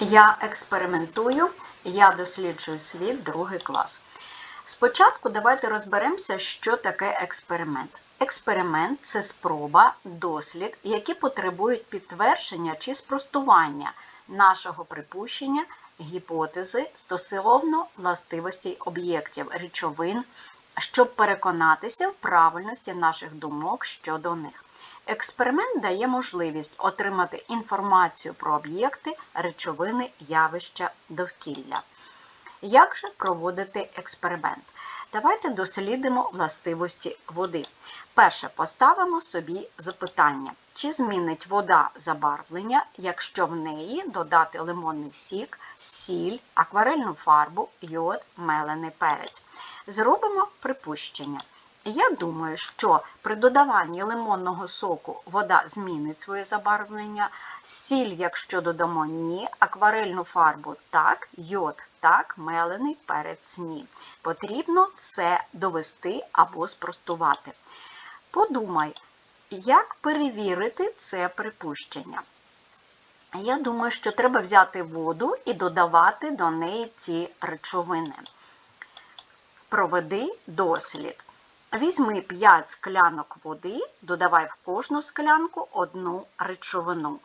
Я експериментую, я досліджую світ, другий клас. Спочатку давайте розберемося, що таке експеримент. Експеримент це спроба, дослід, які потребують підтвердження чи спростування нашого припущення, гіпотези стосовно властивостей об'єктів, речовин, щоб переконатися в правильності наших думок щодо них. Експеримент дає можливість отримати інформацію про об'єкти, речовини, явища довкілля. Як же проводити експеримент? Давайте дослідимо властивості води. Перше, поставимо собі запитання, чи змінить вода забарвлення, якщо в неї додати лимонний сік, сіль, акварельну фарбу, йод, мелений перець. Зробимо припущення. Я думаю, що при додаванні лимонного соку вода змінить своє забарвлення, сіль, якщо додамо ні, акварельну фарбу так, йод так, мелений перець ні. Потрібно це довести або спростувати. Подумай, як перевірити це припущення. Я думаю, що треба взяти воду і додавати до неї ці речовини. Проведи дослід. Візьми 5 склянок води, додавай в кожну склянку одну речовину.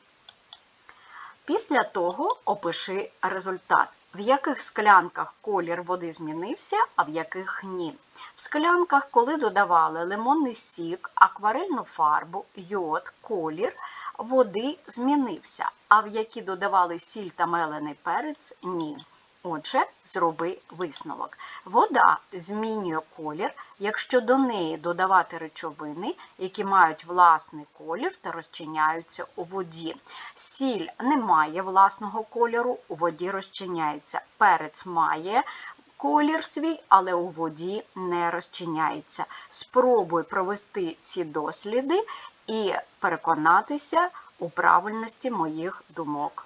Після того опиши результат, в яких склянках колір води змінився, а в яких ні. В склянках, коли додавали лимонний сік, акварельну фарбу, йод, колір води змінився, а в які додавали сіль та мелений перець ні. Отже, зроби висновок. Вода змінює колір, якщо до неї додавати речовини, які мають власний колір та розчиняються у воді. Сіль не має власного кольору, у воді розчиняється. Перець має колір свій, але у воді не розчиняється. Спробуй провести ці досліди і переконатися у правильності моїх думок.